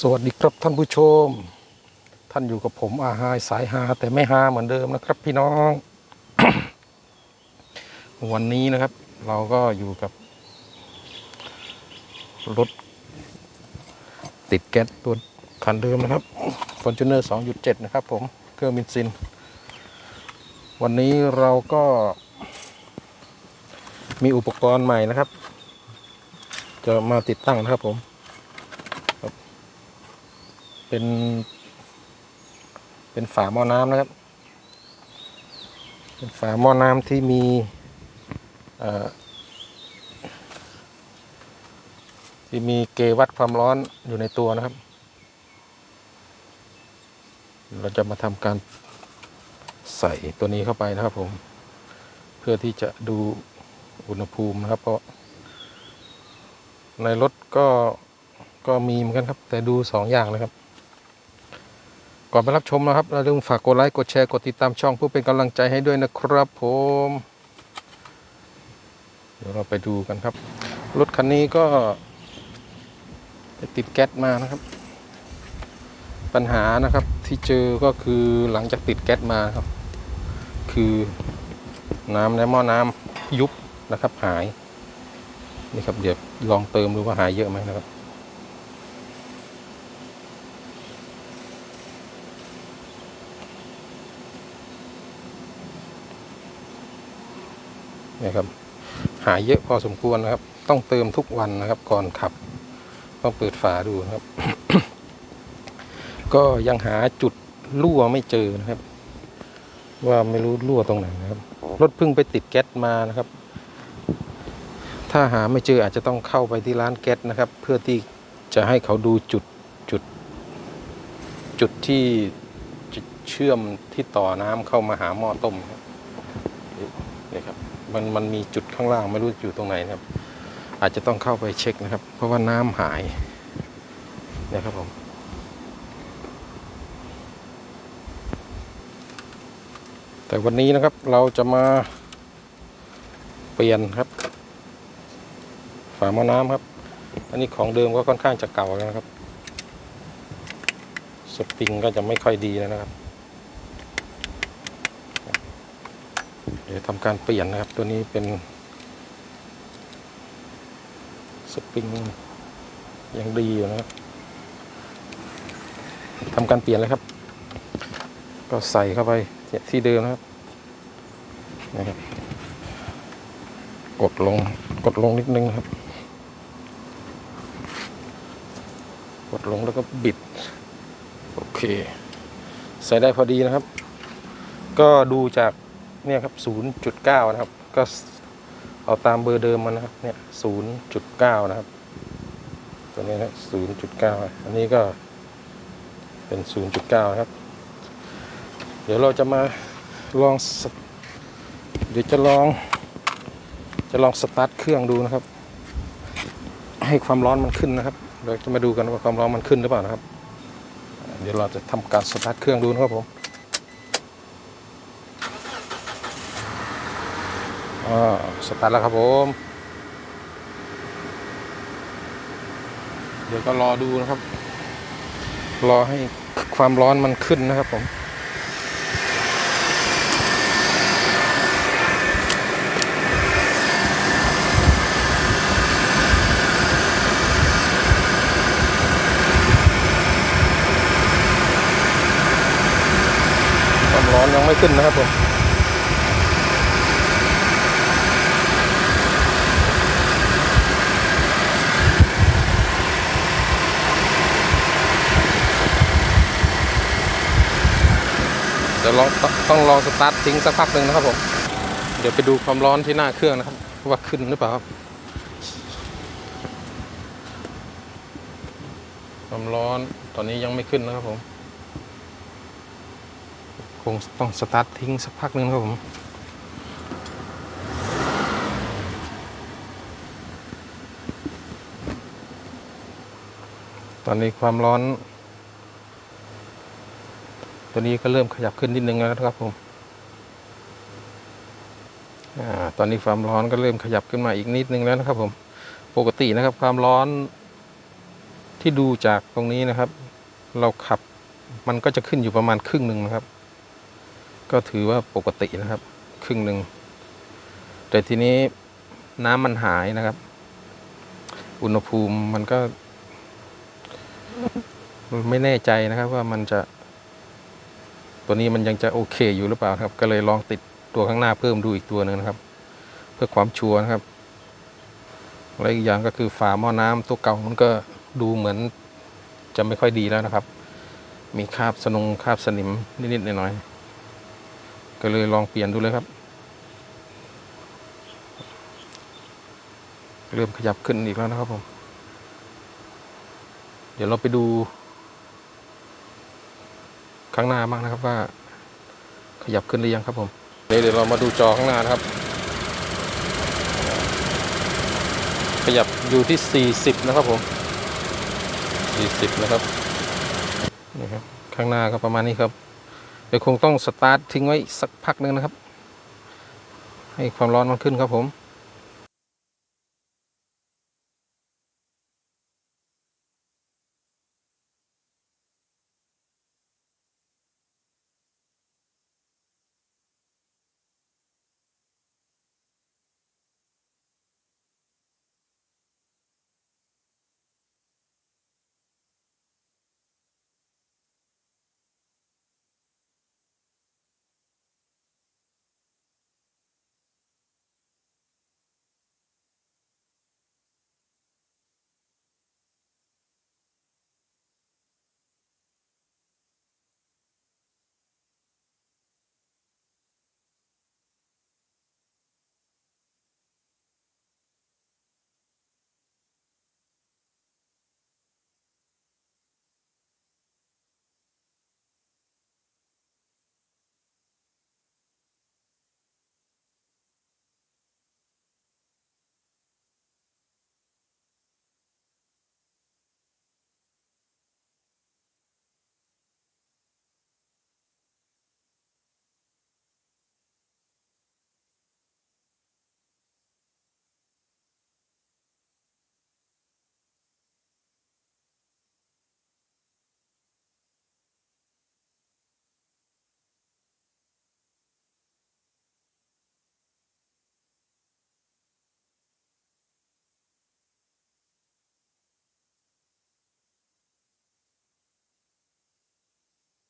สวัสดีครับท่านผู้ชม ท่านอยู่กับผมอาหายสายฮาแต่ไม่ฮาเหมือนเดิมนะครับพี่น้อง วันนี้นะครับ เราก็อยู่กับ รถ ติดแก๊สตัวคันเดิมนะครับ Fortuner 2.7 นะครับผม เครื่องบินซิน วันนี้เราก็ มีอุปกรณ์ใหม่นะครับ จะมาติดตั้งนะครับผม เป็น เป็นฝาหม้อน้ำนะครับ เป็นฝาหม้อน้ำที่มีที่มีเกวัดความร้อนอยู่ในตัวนะครับ เราจะมาทำการใส่ตัวนี้เข้าไปนะครับผม เพื่อที่จะดูอุณหภูมินะครับ เพราะ ในรถก็ก็มีเหมือนกันครับ แต่ดูสองอย่างนะครับ ก่อนไปรับชมนะครับอย่าลืมฝากกดไลค์กดแชร์กดติดตามช่องเพื่อเป็นกำลังใจให้ด้วยนะครับผม เดี๋ยวเราไปดูกันครับ รถคันนี้ก็ติดแก๊สมานะครับ ปัญหานะครับที่เจอก็คือหลังจากติดแก๊สมาครับ คือน้ำในหม้อน้ำยุบนะครับหายนี่ครับเดี๋ยวลองเติมดูว่าหายเยอะไหมนะครับ นะครับหายเยอะพอสมควรนะครับ ต้องเติมทุกวันนะครับ ก่อนขับต้องเปิดฝาดูนะครับ ก็ยังหาจุดรั่วไม่เจอนะครับ ว่าไม่รู้รั่วตรงไหนนะครับรถเพิ่งไปติดแก๊สมานะครับ ถ้าหาไม่เจออาจจะต้องเข้าไปที่ร้านแก๊สนะครับ เพื่อที่จะให้เขาดูจุดจุด จุดที่เชื่อมที่ต่อน้ำเข้ามาหาหม้อต้มนะครับนี่ครับ มันมันมีจุดข้างล่างไม่รู้อยู่ตรงไหนนะครับ อาจจะต้องเข้าไปเช็คนะครับ เพราะว่าน้ำหายนะครับผมแต่วันนี้นะครับเราจะมาเปลี่ยนครับ ฝาหม้อน้ำครับ อันนี้ของเดิมก็ค่อนข้างจะเก่าแล้วนะครับ สปริงก็จะไม่ค่อยดีแล้วนะครับ เดี๋ยวทำการเปลี่ยนนะครับ ตัวนี้เป็นสปริงยังดีอยู่นะครับทำการเปลี่ยนเลยครับ ก็ใส่เข้าไปที่เดิมนะครับนะครับกดลงกดลงนิดนึงครับ กดลงแล้วก็บิด โอเค ใส่ได้พอดีนะครับ ก็ดูจาก เนี่ยครับ 0.9 นะครับ ก็เอาตามเบอร์เดิมมานะครับ เนี่ย 0.9 นะครับ ตัวนี้นะ 0.9 อันนี้ก็เป็น 0.9นะครับ เดี๋ยวเราจะมาลอง เดี๋ยวจะลอง จะลองสตาร์ทเครื่องดูนะครับ ให้ความร้อนมันขึ้นนะครับ เราจะมาดูกันว่าความร้อนมันขึ้นหรือเปล่านะครับ เดี๋ยวเราจะทำการสตาร์ทเครื่องดูนะครับผม อ่าสตาร์ทแล้วครับผม เดี๋ยวก็รอดูนะครับ รอให้ความร้อนมันขึ้นนะครับผมความร้อนยังไม่ขึ้นนะครับผม ดี๋ยวลองต้องลองสตาร์ททิ้งสักพักหนึ่งนะครับผม เดี๋ยวไปดูความร้อนที่หน้าเครื่องนะครับ ว่าขึ้นหรือเปล่าครับ ความร้อนตอนนี้ยังไม่ขึ้นนะครับผม คงต้องสตาร์ททิ้งสักพักหนึ่งนะครับผมตอนนี้ความร้อน ตัวนี้ก็เริ่มขยับขึ้นนิดนึงแล้วนะครับผมอตอนนี้ความร้อนก็เริ่มขยับขึ้นมาอีกนิดนึงแล้วนะครับ ผม ปกตินะครับ ความร้อนที่ที่ดูจากตรงนี้นะครับ เราขับมันก็จะขึ้นอยู่ประมาณครึ่งหนึ่งนะครับ ก็ถือว่าปกตินะครับ ครึ่งหนึ่งแต่ทีนี้น้ำมันหายนะครับ อุณหภูมิมันก็ ไม่แน่ใจนะครับว่ามันจะ ตัวนี้มันยังจะโอเคอยู่หรือเปล่าครับ ก็เลยลองติดตัวข้างหน้าเพิ่มดูอีกตัวหนึ่งนะครับ เพื่อความชัวร์นะครับและอีกอย่างก็คือฝาหม้อน้ำตัวเก่ามันก็ดูเหมือนจะไม่ค่อยดีแล้วนะครับ มีคราบสนงคราบสนิมนิดๆหน่อยๆก็เลยลองเปลี่ยนดูเลยครับ เริ่มขยับขึ้นอีกแล้วนะครับผม เดี๋ยวเราไปดู ข้างหน้าบ้างนะครับว่า ขยับขึ้นหรือยังครับผมนี่เดี๋ยวเรามาดูจอข้างหน้านะครับ ขยับอยู่ที่ 40 นะครับผม 40 นะครับนี่ครับข้างหน้าก็ประมาณนี้ครับ เดี๋ยวคงต้องสตาร์ททิ้งไว้สักพักหนึ่งนะครับ ให้ความร้อนมันขึ้นครับผม